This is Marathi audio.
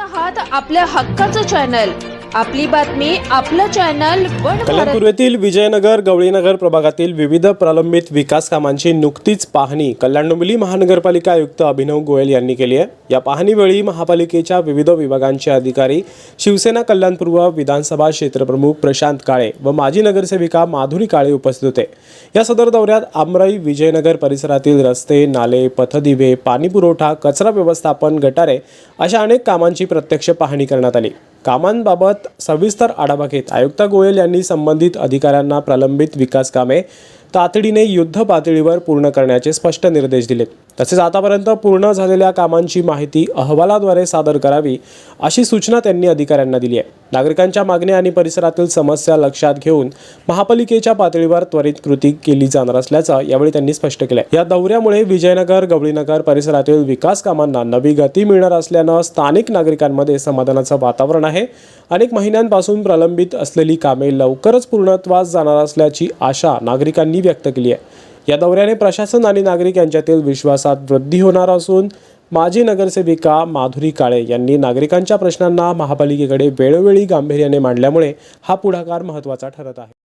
आहात आपल्या हक्काचं चॅनल आपली बातमी आपलं चॅनल वन विजयनगर गवळीनगर प्रभागातील विविध प्रलंबित विकास कामांची नुकतीच पाहणी कल्याण डोंबिवली महानगरपालिका आयुक्त अभिनव गोयल यांनी केली आहे. या पाहणीवेळी महापालिकेच्या विविध विभागांचे अधिकारी शिवसेना कल्याण पूर्व विधानसभा क्षेत्रप्रमुख प्रशांत काळे व माजी नगरसेविका माधुरी काळे उपस्थित होते. या सदर दौऱ्यात आमराई विजयनगर परिसरातील रस्ते नाले पथदिवे पाणीपुरवठा कचरा व्यवस्थापन गटारे अशा अनेक कामांची प्रत्यक्ष पाहणी करण्यात आली. कामांबाबत सविस्तर आढावा घेत आयुक्त गोयल यांनी संबंधित अधिकाऱ्यांना प्रलंबित विकास कामे तातडीने युद्ध पातळीवर पूर्ण करण्याचे स्पष्ट निर्देश दिले. तसेच आतापर्यंत पूर्ण झालेल्या कामांची माहिती अहवालाद्वारे सादर करावी अशी सूचना त्यांनी अधिकाऱ्यांना दिली आहे. नागरिकांच्या मागण्या आणि परिसरातील समस्या लक्षात घेऊन महापालिकेच्या पातळीवर त्वरित कृती केली जाणार असल्याचं यावेळी त्यांनी स्पष्ट केलं या दौऱ्यामुळे विजयनगर गवळीनगर परिसरातील विकास कामांना नवी गती मिळणार असल्यानं स्थानिक नागरिकांमध्ये समाधानाचं वातावरण आहे. अनेक महिन्यांपासून प्रलंबित असलेली कामे लवकरच पूर्णत्वास जाणार असल्याची आशा नागरिकांनी व्यक्त केली आहे. या दौऱ्याने प्रशासन आणि नागरिक यांच्यातील विश्वासात वृद्धी होणार असून माजी नगरसेविका माधुरी काळे यांनी नागरिकांच्या प्रश्नांना महापालिकेकडे वेळोवेळी गांभीर्याने मांडल्यामुळे हा पुढाकार महत्त्वाचा ठरत आहे.